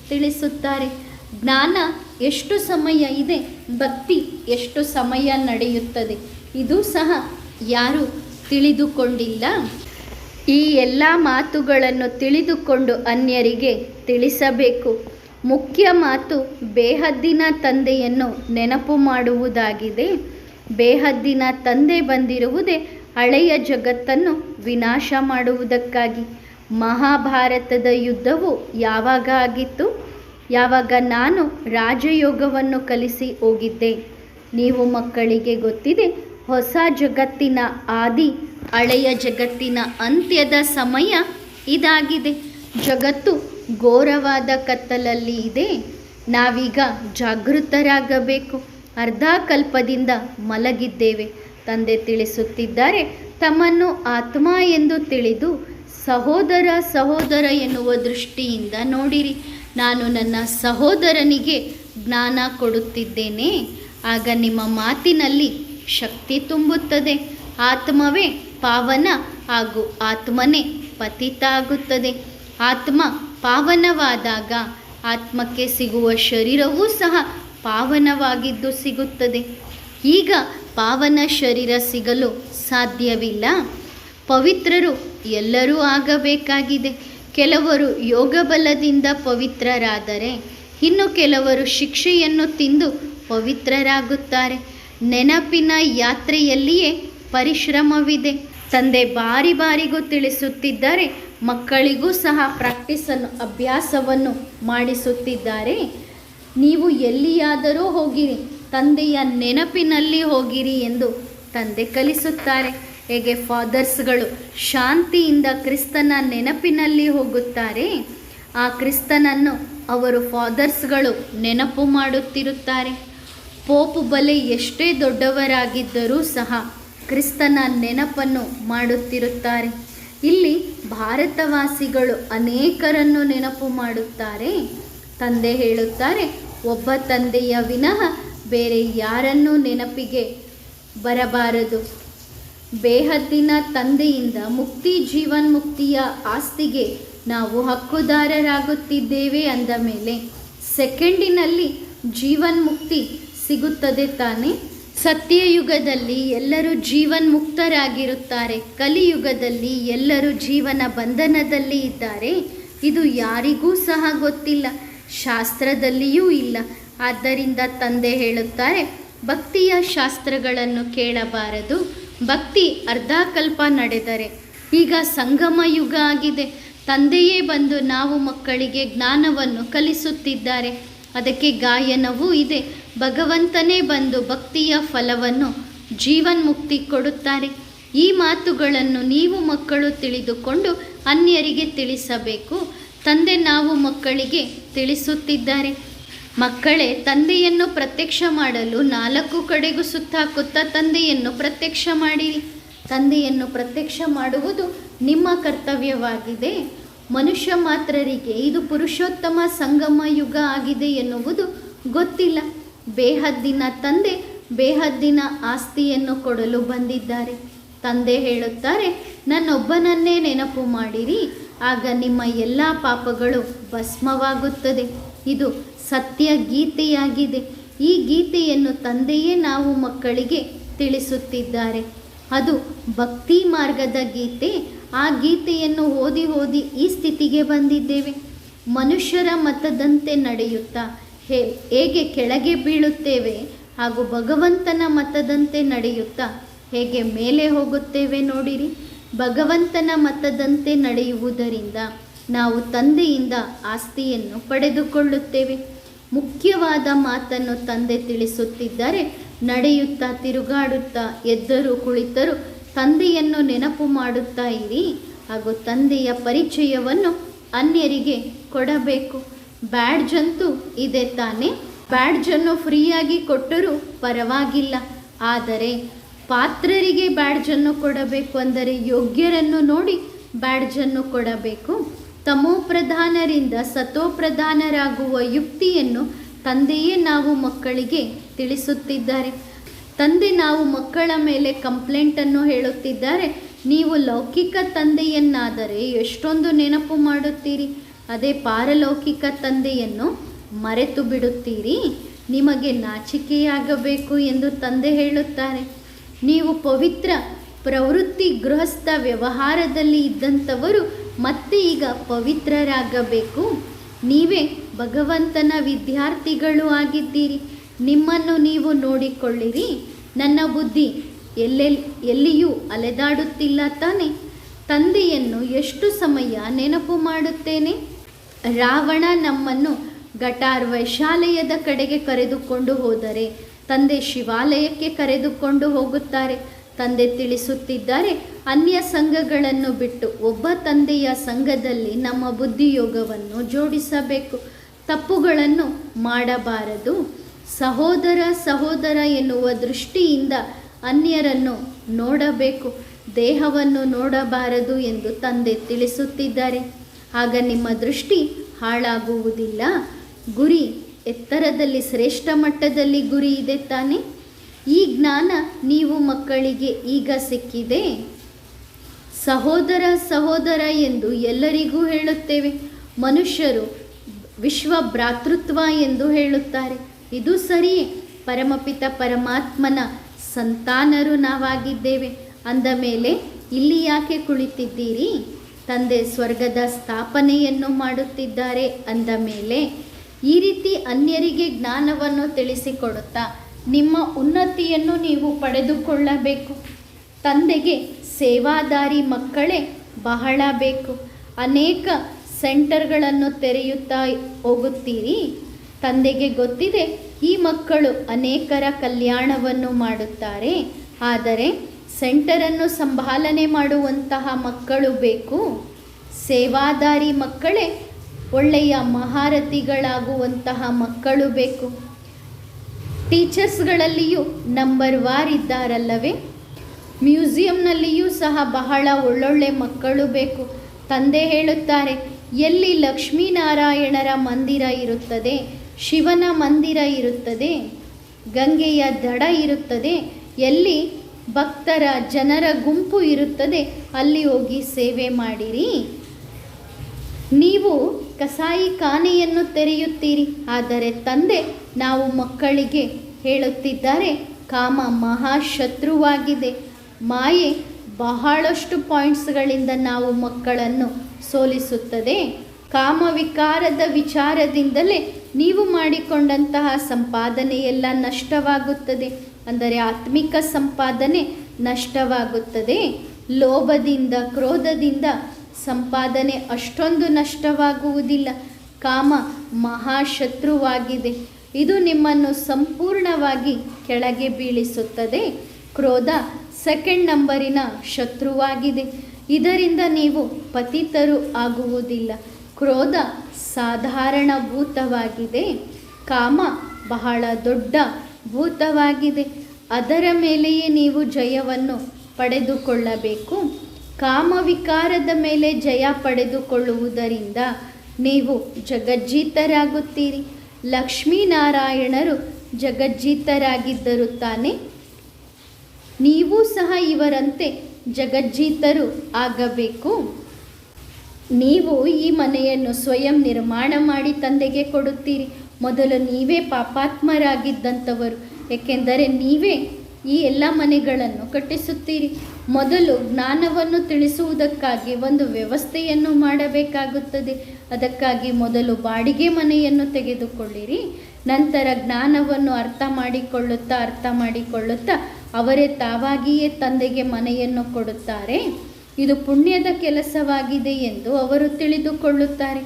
ತಿಳಿಸುತ್ತಾರೆ. ಜ್ಞಾನ ಎಷ್ಟು ಸಮಯ ಇದೆ, ಭಕ್ತಿ ಎಷ್ಟು ಸಮಯ ನಡೆಯುತ್ತದೆ, ಇದು ಸಹ ಯಾರು ತಿಳಿದುಕೊಂಡಿಲ್ಲ. ಈ ಎಲ್ಲ ಮಾತುಗಳನ್ನು ತಿಳಿದುಕೊಂಡು ಅನ್ಯರಿಗೆ ತಿಳಿಸಬೇಕು. ಮುಖ್ಯ ಮಾತು ಬೇಹದ್ದಿನ ತಂದೆಯನ್ನು ನೆನಪು ಮಾಡುವುದಾಗಿದೆ. ಬೇಹದ್ದಿನ ತಂದೆ ಬಂದಿರುವುದೇ ಹಳೆಯ ಜಗತ್ತನ್ನು ವಿನಾಶ ಮಾಡುವುದಕ್ಕಾಗಿ. ಮಹಾಭಾರತದ ಯುದ್ಧವು ಯಾವಾಗ ಆಗಿತ್ತು? ಯಾವಾಗ ನಾನು ರಾಜಯೋಗವನ್ನು ಕಲಿಸಿ ಹೋಗಿದ್ದೆ? ನೀವು ಮಕ್ಕಳಿಗೆ ಗೊತ್ತಿದೆ, ಹೊಸ ಜಗತ್ತಿನ ಆದಿ, ಹಳೆಯ ಜಗತ್ತಿನ ಅಂತ್ಯದ ಸಮಯ ಇದಾಗಿದೆ. ಜಗತ್ತು ಘೋರವಾದ ಕತ್ತಲಲ್ಲಿ ಇದೆ. ನಾವೀಗ ಜಾಗೃತರಾಗಬೇಕು. ಅರ್ಧ ಕಲ್ಪದಿಂದ ಮಲಗಿದ್ದೇವೆ. ತಂದೆ ತಿಳಿಸುತ್ತಿದ್ದಾರೆ, ತಮ್ಮನ್ನು ಆತ್ಮ ಎಂದು ತಿಳಿದು ಸಹೋದರ ಸಹೋದರ ಎನ್ನುವ ದೃಷ್ಟಿಯಿಂದ ನೋಡಿರಿ, ನಾನು ನನ್ನ ಸಹೋದರನಿಗೆ ಜ್ಞಾನ ಕೊಡುತ್ತಿದ್ದೇನೆ. ಆಗ ನಿಮ್ಮ ಮಾತಿನಲ್ಲಿ ಶಕ್ತಿ ತುಂಬುತ್ತದೆ. ಆತ್ಮವೇ ಪಾವನ ಹಾಗೂ ಆತ್ಮನೇ ಪತಿತ ಆಗುತ್ತದೆ ಆತ್ಮ ಪಾವನವಾದಾಗ ಆತ್ಮಕ್ಕೆ ಸಿಗುವ ಶರೀರವೂ ಸಹ ಪಾವನವಾಗಿದ್ದು ಸಿಗುತ್ತದೆ. ಈಗ ಪಾವನ ಶರೀರ ಸಿಗಲು ಸಾಧ್ಯವಿಲ್ಲ. ಪವಿತ್ರರು ಎಲ್ಲರೂ ಆಗಬೇಕಾಗಿದೆ. ಕೆಲವರು ಯೋಗ ಬಲದಿಂದ ಪವಿತ್ರರಾದರೆ, ಇನ್ನು ಕೆಲವರು ಶಿಕ್ಷೆಯನ್ನು ತಿಂದು ಪವಿತ್ರರಾಗುತ್ತಾರೆ. ನೆನಪಿನ ಯಾತ್ರೆಯಲ್ಲಿಯೇ ಪರಿಶ್ರಮವಿದೆ. ತಂದೆ ಬಾರಿ ಬಾರಿಗೂ ತಿಳಿಸುತ್ತಿದ್ದಾರೆ, ಮಕ್ಕಳಿಗೂ ಸಹ ಪ್ರಾಕ್ಟೀಸನ್ನು ಅಭ್ಯಾಸವನ್ನು ಮಾಡಿಸುತ್ತಿದ್ದಾರೆ. ನೀವು ಎಲ್ಲಿಯಾದರೂ ಹೋಗಿರಿ, ತಂದೆಯ ನೆನಪಿನಲ್ಲಿ ಹೋಗಿರಿ ಎಂದು ತಂದೆ ಕಲಿಸುತ್ತಾರೆ. ಹೇಗೆ ಫಾದರ್ಸ್ಗಳು ಶಾಂತಿಯಿಂದ ಕ್ರಿಸ್ತನ ನೆನಪಿನಲ್ಲಿ ಹೋಗುತ್ತಾರೆ, ಆ ಕ್ರಿಸ್ತನನ್ನು ಅವರು ಫಾದರ್ಸ್ಗಳು ನೆನಪು ಮಾಡುತ್ತಿರುತ್ತಾರೆ. ಪೋಪು ಬಲೆ ಎಷ್ಟೇ ದೊಡ್ಡವರಾಗಿದ್ದರೂ ಸಹ ಕ್ರಿಸ್ತನ ನೆನಪನ್ನು ಮಾಡುತ್ತಿರುತ್ತಾರೆ. ಇಲ್ಲಿ ಭಾರತವಾಸಿಗಳು ಅನೇಕರನ್ನು ನೆನಪು ಮಾಡುತ್ತಾರೆ. ತಂದೆ ಹೇಳುತ್ತಾರೆ, ಒಬ್ಬ ತಂದೆಯ ವಿನಃ ಬೇರೆ ಯಾರನ್ನೂ ನೆನಪಿಗೆ ಬರಬಾರದು. ಬೇಹದ್ದಿನ ತಂದೆಯಿಂದ ಮುಕ್ತಿ ಜೀವನ್ಮುಕ್ತಿಯ ಆಸ್ತಿಗೆ ನಾವು ಹಕ್ಕುದಾರರಾಗುತ್ತಿದ್ದೇವೆ ಅಂದ ಮೇಲೆ ಸೆಕೆಂಡಿನಲ್ಲಿ ಜೀವನ್ಮುಕ್ತಿ ಸಿಗುತ್ತದೆ ತಾನೇ? ಸತ್ಯಯುಗದಲ್ಲಿ ಎಲ್ಲರೂ ಜೀವನ್ಮುಕ್ತರಾಗಿರುತ್ತಾರೆ. ಕಲಿಯುಗದಲ್ಲಿ ಎಲ್ಲರೂ ಜೀವನ ಬಂಧನದಲ್ಲಿ ಇದ್ದಾರೆ. ಇದು ಯಾರಿಗೂ ಸಹ ಗೊತ್ತಿಲ್ಲ. ಶಾಸ್ತ್ರದಲ್ಲಿಯೂ ಇಲ್ಲ. ಆದ್ದರಿಂದ ತಂದೆ ಹೇಳುತ್ತಾರೆ, ಭಕ್ತಿಯ ಶಾಸ್ತ್ರಗಳನ್ನು ಕೇಳಬಾರದು. ಭಕ್ತಿ ಅರ್ಧಕಲ್ಪ ನಡೆದರೆ. ಈಗ ಸಂಗಮ ಯುಗ ಆಗಿದೆ. ತಂದೆಯೇ ಬಂದು ನಾವು ಮಕ್ಕಳಿಗೆ ಜ್ಞಾನವನ್ನು ಕಲಿಸುತ್ತಿದ್ದಾರೆ. ಅದಕ್ಕೆ ಗಾಯನವೂ ಇದೆ. ಭಗವಂತನೇ ಬಂದು ಭಕ್ತಿಯ ಫಲವನ್ನು ಜೀವನ್ಮುಕ್ತಿ ಕೊಡುತ್ತಾರೆ. ಈ ಮಾತುಗಳನ್ನು ನೀವು ಮಕ್ಕಳು ತಿಳಿದುಕೊಂಡು ಅನ್ಯರಿಗೆ ತಿಳಿಸಬೇಕು. ತಂದೆ ನಾವು ಮಕ್ಕಳಿಗೆ ತಿಳಿಸುತ್ತಿದ್ದಾರೆ. ಮಕ್ಕಳೇ, ತಂದೆಯನ್ನು ಪ್ರತ್ಯಕ್ಷ ಮಾಡಲು ನಾಲ್ಕು ಕಡೆಗೂ ಸುತ್ತಾಕುತ್ತಾ ತಂದೆಯನ್ನು ಪ್ರತ್ಯಕ್ಷ ಮಾಡಿರಿ ತಂದೆಯನ್ನು ಪ್ರತ್ಯಕ್ಷ ಮಾಡುವುದು ನಿಮ್ಮ ಕರ್ತವ್ಯವಾಗಿದೆ. ಮನುಷ್ಯ ಮಾತ್ರರಿಗೆ ಇದು ಪುರುಷೋತ್ತಮ ಸಂಗಮ ಯುಗ ಆಗಿದೆ ಎನ್ನುವುದು ಗೊತ್ತಿಲ್ಲ. ಬೇಹದ್ದಿನ ತಂದೆ ಬೇಹದ್ದಿನ ಆಸ್ತಿಯನ್ನು ಕೊಡಲು ಬಂದಿದ್ದಾರೆ. ತಂದೆ ಹೇಳುತ್ತಾರೆ, ನನ್ನೊಬ್ಬನನ್ನೇ ನೆನಪು ಮಾಡಿರಿ, ಆಗ ನಿಮ್ಮ ಎಲ್ಲ ಪಾಪಗಳು ಭಸ್ಮವಾಗುತ್ತದೆ. ಇದು ಸತ್ಯ ಗೀತೆಯಾಗಿದೆ. ಈ ಗೀತೆಯನ್ನು ತಂದೆಯೇ ನಾವು ಮಕ್ಕಳಿಗೆ ತಿಳಿಸುತ್ತಿದ್ದಾರೆ. ಅದು ಭಕ್ತಿ ಮಾರ್ಗದ ಗೀತೆ. ಆ ಗೀತೆಯನ್ನು ಓದಿ ಓದಿ ಈ ಸ್ಥಿತಿಗೆ ಬಂದಿದ್ದೇವೆ. ಮನುಷ್ಯರ ಮತದಂತೆ ನಡೆಯುತ್ತಾ? ಹೇ, ಹೇಗೆ ಕೆಳಗೆ ಬೀಳುತ್ತೇವೆ ಹಾಗೂ ಭಗವಂತನ ಮತದಂತೆ ನಡೆಯುತ್ತಾ? ಹೇಗೆ ಮೇಲೆ ಹೋಗುತ್ತೇವೆ ನೋಡಿರಿ. ಭಗವಂತನ ಮತದಂತೆ ನಡೆಯುವುದರಿಂದ ನಾವು ತಂದೆಯಿಂದ ಆಸ್ತಿಯನ್ನು ಪಡೆದುಕೊಳ್ಳುತ್ತೇವೆ. ಮುಖ್ಯವಾದ ಮಾತನ್ನು ತಂದೆ ತಿಳಿಸುತ್ತಿದ್ದಾರೆ ನಡೆಯುತ್ತಾ ತಿರುಗಾಡುತ್ತಾ ಎದ್ದರು ಕುಳಿತರು ತಂದೆಯನ್ನು ನೆನಪು ಮಾಡುತ್ತಾ ಇರಿ. ಹಾಗೂ ತಂದೆಯ ಪರಿಚಯವನ್ನು ಅನ್ಯರಿಗೆ ಕೊಡಬೇಕು. ಬ್ಯಾಡ್ಜ್ ಅಂತೂ ಇದೆ ತಾನೇ. ಬ್ಯಾಡ್ಜನ್ನು ಫ್ರೀಯಾಗಿ ಕೊಟ್ಟರೂ ಪರವಾಗಿಲ್ಲ. ಆದರೆ ಪಾತ್ರರಿಗೆ ಬ್ಯಾಡ್ಜನ್ನು ಕೊಡಬೇಕು ಅಂದರೆ ಯೋಗ್ಯರನ್ನು ನೋಡಿ ಬ್ಯಾಡ್ಜನ್ನು ಕೊಡಬೇಕು. ತಮೋಪ್ರಧಾನರಿಂದ ಸತೋಪ್ರಧಾನರಾಗುವ ಯುಕ್ತಿಯನ್ನು ತಂದೆಯೇ ನಾವು ಮಕ್ಕಳಿಗೆ ತಿಳಿಸುತ್ತಿದ್ದಾರೆ. ತಂದೆ ನಾವು ಮಕ್ಕಳ ಮೇಲೆ ಕಂಪ್ಲೇಂಟನ್ನು ಹೇಳುತ್ತಿದ್ದಾರೆ. ನೀವು ಲೌಕಿಕ ತಂದೆಯನ್ನಾದರೆ ಎಷ್ಟೊಂದು ನೆನಪು ಮಾಡುತ್ತೀರಿ? ಅದೇ ಪಾರಲೌಕಿಕ ತಂದೆಯನ್ನು ಮರೆತು ಬಿಡುತ್ತೀರಿ? ನಿಮಗೆ ನಾಚಿಕೆಯಾಗಬೇಕು ಎಂದು ತಂದೆ ಹೇಳುತ್ತಾರೆ. ನೀವು ಪವಿತ್ರ ಪ್ರವೃತ್ತಿ ಗೃಹಸ್ಥ ವ್ಯವಹಾರದಲ್ಲಿ ಇದ್ದಂಥವರು ಮತ್ತೆ ಈಗ ಪವಿತ್ರರಾಗಬೇಕು. ನೀವೇ ಭಗವಂತನ ವಿದ್ಯಾರ್ಥಿಗಳು ಆಗಿದ್ದೀರಿ. ನಿಮ್ಮನ್ನು ನೀವು ನೋಡಿಕೊಳ್ಳಿರಿ. ನನ್ನ ಬುದ್ಧಿ ಎಲ್ಲೆಲ್ಲಿ ಎಲ್ಲಿಯೂ ಅಲೆದಾಡುತ್ತಿಲ್ಲ ತಾನೆ. ತಂದೆಯನ್ನು ಎಷ್ಟು ಸಮಯ ನೆನಪು ಮಾಡುತ್ತೇನೆ? ರಾವಣ ನಮ್ಮನ್ನು ಗಟಾರ್ ವೈಶಾಲಯದ ಕಡೆಗೆ ಕರೆದುಕೊಂಡು ಹೋದರೆ, ತಂದೆ ಶಿವಾಲಯಕ್ಕೆ ಕರೆದುಕೊಂಡು ಹೋಗುತ್ತಾರೆ. ತಂದೆ ತಿಳಿಸುತ್ತಿದ್ದಾರೆ. ಅನ್ಯ ಸಂಘಗಳನ್ನು ಬಿಟ್ಟು ಒಬ್ಬ ತಂದೆಯ ಸಂಘದಲ್ಲಿ ನಮ್ಮ ಬುದ್ಧಿಯೋಗವನ್ನು ಜೋಡಿಸಬೇಕು. ತಪ್ಪುಗಳನ್ನು ಮಾಡಬಾರದು. ಸಹೋದರ ಸಹೋದರ ಎನ್ನುವ ದೃಷ್ಟಿಯಿಂದ ಅನ್ಯರನ್ನು ನೋಡಬೇಕು. ದೇಹವನ್ನು ನೋಡಬಾರದು ಎಂದು ತಂದೆ ತಿಳಿಸುತ್ತಿದ್ದಾರೆ. ಆಗ ನಿಮ್ಮ ದೃಷ್ಟಿ ಹಾಳಾಗುವುದಿಲ್ಲ. ಗುರಿ ಎತ್ತರದಲ್ಲಿ, ಶ್ರೇಷ್ಠ ಮಟ್ಟದಲ್ಲಿ ಗುರಿ ಇದೆ ತಾನೆ. ಈ ಜ್ಞಾನ ನೀವು ಮಕ್ಕಳಿಗೆ ಈಗ ಸಿಕ್ಕಿದೆ. ಸಹೋದರ ಸಹೋದರ ಎಂದು ಎಲ್ಲರಿಗೂ ಹೇಳುತ್ತೇವೆ. ಮನುಷ್ಯರು ವಿಶ್ವ ಭ್ರಾತೃತ್ವ ಎಂದು ಹೇಳುತ್ತಾರೆ. ಇದು ಸರಿಯೇ. ಪರಮಪಿತ ಪರಮಾತ್ಮನ ಸಂತಾನರು ನಾವಾಗಿದ್ದೇವೆ. ಅಂದ ಮೇಲೆ ಇಲ್ಲಿ ಯಾಕೆ ಕುಳಿತಿದ್ದೀರಿ? ತಂದೆ ಸ್ವರ್ಗದ ಸ್ಥಾಪನೆಯನ್ನು ಮಾಡುತ್ತಿದ್ದಾರೆ. ಅಂದ ಮೇಲೆ ಈ ರೀತಿ ಅನ್ಯರಿಗೆ ಜ್ಞಾನವನ್ನು ತಿಳಿಸಿಕೊಡುತ್ತಾ ನಿಮ್ಮ ಉನ್ನತಿಯನ್ನು ನೀವು ಪಡೆದುಕೊಳ್ಳಬೇಕು. ತಂದೆಗೆ ಸೇವಾದಾರಿ ಮಕ್ಕಳೇ ಬಹಳ ಬೇಕು. ಅನೇಕ ಸೆಂಟರ್ಗಳನ್ನು ತೆರೆಯುತ್ತಾ ಹೋಗುತ್ತೀರಿ? ತಂದೆಗೆ ಗೊತ್ತಿದೆ, ಈ ಮಕ್ಕಳು ಅನೇಕರ ಕಲ್ಯಾಣವನ್ನು ಮಾಡುತ್ತಾರೆ. ಆದರೆ ಸೆಂಟರನ್ನು ಸಂಭಾಲನೆ ಮಾಡುವಂತಹ ಮಕ್ಕಳು ಬೇಕು. ಸೇವಾದಾರಿ ಮಕ್ಕಳೇ ಒಳ್ಳೆಯ ಮಹಾರಥಿಗಳಾಗುವಂತಹ ಮಕ್ಕಳು ಬೇಕು. ಟೀಚರ್ಸ್ಗಳಲ್ಲಿಯೂ ನಂಬರ್ ವಾರ್ ಇದ್ದಾರಲ್ಲವೇ? ಮ್ಯೂಸಿಯಂನಲ್ಲಿಯೂ ಸಹ ಬಹಳ ಒಳ್ಳೊಳ್ಳೆ ಮಕ್ಕಳು ಬೇಕು. ತಂದೆ ಹೇಳುತ್ತಾರೆ, ಎಲ್ಲಿ ಲಕ್ಷ್ಮೀನಾರಾಯಣರ ಮಂದಿರ ಇರುತ್ತದೆ, ಶಿವನ ಮಂದಿರ ಇರುತ್ತದೆ, ಗಂಗೆಯ ದಡ ಇರುತ್ತದೆ, ಎಲ್ಲಿ ಭಕ್ತರ ಜನರ ಗುಂಪು ಇರುತ್ತದೆ, ಅಲ್ಲಿ ಹೋಗಿ ಸೇವೆ ಮಾಡಿರಿ? ನೀವು ಕಸಾಯಿ ಖಾನೆಯನ್ನು ತೆರೆಯುತ್ತೀರಿ. ಆದರೆ ತಂದೆ ನಾವು ಮಕ್ಕಳಿಗೆ ಹೇಳುತ್ತಿದ್ದಾರೆ, ಕಾಮ ಮಹಾಶತ್ರುವಾಗಿದೆ. ಮಾಯೆ ಬಹಳಷ್ಟು ಪಾಯಿಂಟ್ಸ್ಗಳಿಂದ ನಾವು ಮಕ್ಕಳನ್ನು ಸೋಲಿಸುತ್ತದೆ. ಕಾಮವಿಕಾರದ ವಿಚಾರದಿಂದಲೇ ನೀವು ಮಾಡಿಕೊಂಡಂತಹ ಸಂಪಾದನೆಯೆಲ್ಲ ನಷ್ಟವಾಗುತ್ತದೆ. ಅಂದರೆ ಆತ್ಮಿಕ ಸಂಪಾದನೆ ನಷ್ಟವಾಗುತ್ತದೆ. ಲೋಭದಿಂದ, ಕ್ರೋಧದಿಂದ ಸಂಪಾದನೆ ಅಷ್ಟೊಂದು ನಷ್ಟವಾಗುವುದಿಲ್ಲ. ಕಾಮ ಮಹಾಶತ್ರುವಾಗಿದೆ. ಇದು ನಿಮ್ಮನ್ನು ಸಂಪೂರ್ಣವಾಗಿ ಕೆಳಗೆ ಬೀಳಿಸುತ್ತದೆ. ಕ್ರೋಧ ಸೆಕೆಂಡ್ ನಂಬರಿನ ಶತ್ರುವಾಗಿದೆ. ಇದರಿಂದ ನೀವು ಪತಿತರು ಆಗುವುದಿಲ್ಲ. ಕ್ರೋಧ ಸಾಧಾರಣ ಭೂತವಾಗಿದೆ ಕಾಮ ಬಹಳ ದೊಡ್ಡ ಭೂತವಾಗಿದೆ. ಅದರ ಮೇಲೆಯೇ ನೀವು ಜಯವನ್ನು ಪಡೆದುಕೊಳ್ಳಬೇಕು. ಕಾಮವಿಕಾರದ ಮೇಲೆ ಜಯ ಪಡೆದುಕೊಳ್ಳುವುದರಿಂದ ನೀವು ಜಗಜ್ಜೀತರಾಗುತ್ತೀರಿ. ಲಕ್ಷ್ಮೀನಾರಾಯಣರು ಜಗಜ್ಜೀತರಾಗಿದ್ದರು ತಾನೆ ನೀವು ಸಹ ಇವರಂತೆ ಜಗಜ್ಜೀತರು ಆಗಬೇಕು. ನೀವು ಈ ಮನೆಯನ್ನು ಸ್ವಯಂ ನಿರ್ಮಾಣ ಮಾಡಿ ತಂದೆಗೆ ಕೊಡುತ್ತೀರಿ. ಮೊದಲು ನೀವೇ ಪಾಪಾತ್ಮರಾಗಿದ್ದಂಥವರು, ಏಕೆಂದರೆ ನೀವೇ ಈ ಎಲ್ಲ ಮನೆಗಳನ್ನು ಕಟ್ಟಿಸುತ್ತೀರಿ. ಮೊದಲು ಜ್ಞಾನವನ್ನು ತಿಳಿಸುವುದಕ್ಕಾಗಿ ಒಂದು ವ್ಯವಸ್ಥೆಯನ್ನು ಮಾಡಬೇಕಾಗುತ್ತದೆ. ಅದಕ್ಕಾಗಿ ಮೊದಲು ಬಾಡಿಗೆ ಮನೆಯನ್ನು ತೆಗೆದುಕೊಳ್ಳಿರಿ. ನಂತರ ಜ್ಞಾನವನ್ನು ಅರ್ಥ ಮಾಡಿಕೊಳ್ಳುತ್ತಾ ಅರ್ಥ ಮಾಡಿಕೊಳ್ಳುತ್ತಾ ಅವರೇ ತಾವಾಗಿಯೇ ತಂದೆಗೆ ಮನೆಯನ್ನು ಕೊಡುತ್ತಾರೆ. ಇದು ಪುಣ್ಯದ ಕೆಲಸವಾಗಿದೆ ಎಂದು ಅವರು ತಿಳಿದುಕೊಳ್ಳುತ್ತಾರೆ.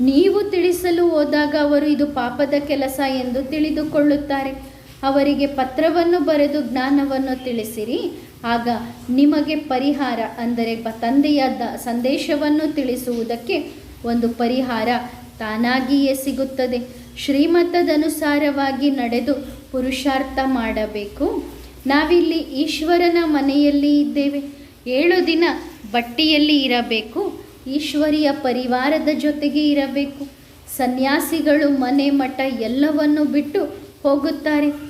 ನೀವು ತಿಳಿಸಲು ಹೋದಾಗ ಅವರು ಇದು ಪಾಪದ ಕೆಲಸ ಎಂದು ತಿಳಿದುಕೊಳ್ಳುತ್ತಾರೆ. ಅವರಿಗೆ ಪತ್ರವನ್ನು ಬರೆದು ಜ್ಞಾನವನ್ನು ತಿಳಿಸಿರಿ. ಆಗ ನಿಮಗೆ ಪರಿಹಾರ, ಅಂದರೆ ತಂದೆಯ ಸಂದೇಶವನ್ನು ತಿಳಿಸುವುದಕ್ಕೆ ಒಂದು ಪರಿಹಾರ ತಾನಾಗಿಯೇ ಸಿಗುತ್ತದೆ. ಶ್ರೀಮತದನುಸಾರವಾಗಿ ನಡೆದು ಪುರುಷಾರ್ಥ ಮಾಡಬೇಕು. ನಾವಿಲ್ಲಿ ಈಶ್ವರನ ಮನೆಯಲ್ಲಿ ಇದ್ದೇವೆ. ಏಳು ದಿನ ಬಟ್ಟಿಯಲ್ಲಿ ಇರಬೇಕು. ಈಶ್ವರಿಯ ಪರಿವಾರದ ಜೊತೆಗೆ ಇರಬೇಕು. ಸನ್ಯಾಸಿಗಳು ಮನೆ ಮಠ ಎಲ್ಲವನ್ನು ಬಿಟ್ಟು ಹೋಗುತ್ತಾರೆ.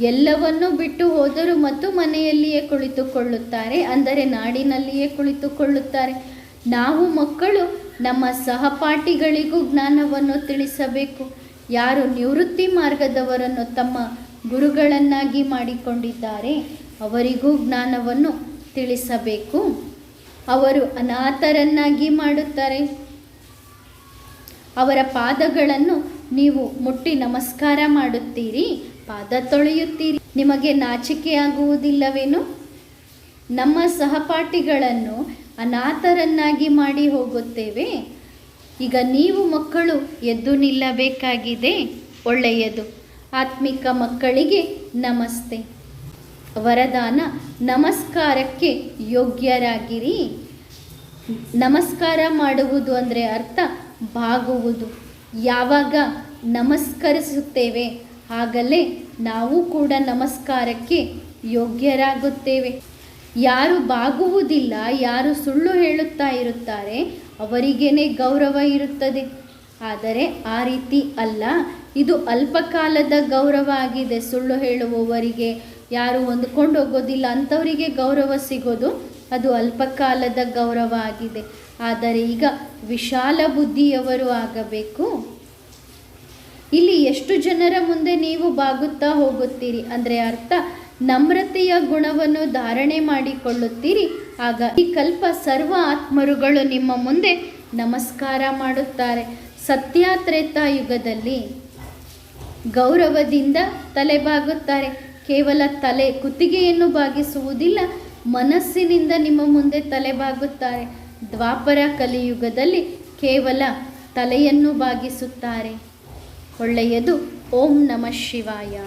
ಎಲ್ಲವನ್ನೂ ಬಿಟ್ಟು ಹೋದರೂ ಮತ್ತು ಮನೆಯಲ್ಲಿಯೇ ಕುಳಿತುಕೊಳ್ಳುತ್ತಾರೆ, ಅಂದರೆ ನಾಡಿನಲ್ಲಿಯೇ ಕುಳಿತುಕೊಳ್ಳುತ್ತಾರೆ. ನಾವು ಮಕ್ಕಳು ನಮ್ಮ ಸಹಪಾಠಿಗಳಿಗೂ ಜ್ಞಾನವನ್ನು ತಿಳಿಸಬೇಕು. ಯಾರು ನಿವೃತ್ತಿ ಮಾರ್ಗದವರನ್ನು ತಮ್ಮ ಗುರುಗಳನ್ನಾಗಿ ಮಾಡಿಕೊಂಡಿದ್ದಾರೆ, ಅವರಿಗೂ ಜ್ಞಾನವನ್ನು ತಿಳಿಸಬೇಕು. ಅವರು ಅನಾಥರನ್ನಾಗಿ ಮಾಡುತ್ತಾರೆ. ಅವರ ಪಾದಗಳನ್ನು ನೀವು ಮುಟ್ಟಿ ನಮಸ್ಕಾರ ಮಾಡುತ್ತೀರಿ. ಪಾದ ತೊಳೆಯುತ್ತೀರಿ. ನಿಮಗೆ ನಾಚಿಕೆಯಾಗುವುದಿಲ್ಲವೇನು? ನಮ್ಮ ಸಹಪಾಠಿಗಳನ್ನು ಅನಾಥರನ್ನಾಗಿ ಮಾಡಿ ಹೋಗುತ್ತೇವೆ. ಈಗ ನೀವು ಮಕ್ಕಳು, ಎದ್ದು ನಿಲ್ಲಬೇಕಾಗಿದೆ. ಒಳ್ಳೆಯದು. ಆತ್ಮಿಕ ಮಕ್ಕಳಿಗೆ ನಮಸ್ತೆ. ವರದಾನ, ನಮಸ್ಕಾರಕ್ಕೆ ಯೋಗ್ಯರಾಗಿರಿ. ನಮಸ್ಕಾರ ಮಾಡುವುದು ಅಂದರೆ ಅರ್ಥ, ಬಾಗುವುದು. ಯಾವಾಗ ನಮಸ್ಕರಿಸುತ್ತೇವೆ ಆಗಲೇ ನಾವು ಕೂಡ ನಮಸ್ಕಾರಕ್ಕೆ ಯೋಗ್ಯರಾಗುತ್ತೇವೆ. ಯಾರು ಬಾಗುವುದಿಲ್ಲ, ಯಾರು ಸುಳ್ಳು ಹೇಳುತ್ತಾ ಇರುತ್ತಾರೆ, ಅವರಿಗೇನೆ ಗೌರವ ಇರುತ್ತದೆ. ಆದರೆ ಆ ರೀತಿ ಅಲ್ಲ. ಇದು ಅಲ್ಪಕಾಲದ ಗೌರವ ಆಗಿದೆ. ಸುಳ್ಳು ಹೇಳುವವರಿಗೆ, ಯಾರು ಹೊಂದ್ಕೊಂಡು ಹೋಗೋದಿಲ್ಲ, ಅಂಥವರಿಗೆ ಗೌರವ ಸಿಗೋದು ಅದು ಅಲ್ಪಕಾಲದ ಗೌರವ ಆಗಿದೆ. ಆದರೆ ಈಗ ವಿಶಾಲ ಬುದ್ಧಿಯವರು ಆಗಬೇಕು. ಇಲ್ಲಿ ಎಷ್ಟು ಜನರ ಮುಂದೆ ನೀವು ಬಾಗುತ್ತಾ ಹೋಗುತ್ತೀರಿ? ಅಂದರೆ ಅರ್ಥ, ನಮ್ರತೆಯ ಗುಣವನ್ನು ಧಾರಣೆ ಮಾಡಿಕೊಳ್ಳುತ್ತೀರಿ. ಆಗ ಈ ಕಲ್ಪ ಸರ್ವ ಆತ್ಮರುಗಳು ನಿಮ್ಮ ಮುಂದೆ ನಮಸ್ಕಾರ ಮಾಡುತ್ತಾರೆ. ಸತ್ಯಾತ್ರೇತಾಯುಗದಲ್ಲಿ ಗೌರವದಿಂದ ತಲೆ ಬಾಗುತ್ತಾರೆ ಕೇವಲ ತಲೆ ಕುತ್ತಿಗೆಯನ್ನು ಬಾಗಿಸುವುದಿಲ್ಲ, ಮನಸ್ಸಿನಿಂದ ನಿಮ್ಮ ಮುಂದೆ ತಲೆ ಬಾಗುತ್ತಾರೆ ದ್ವಾಪರ ಕಲಿಯುಗದಲ್ಲಿ ಕೇವಲ ತಲೆಯನ್ನು ಬಾಗಿಸುತ್ತಾರೆ. ಒಳ್ಳೆಯದು. ಓಂ ನಮಃ ಶಿವಾಯ.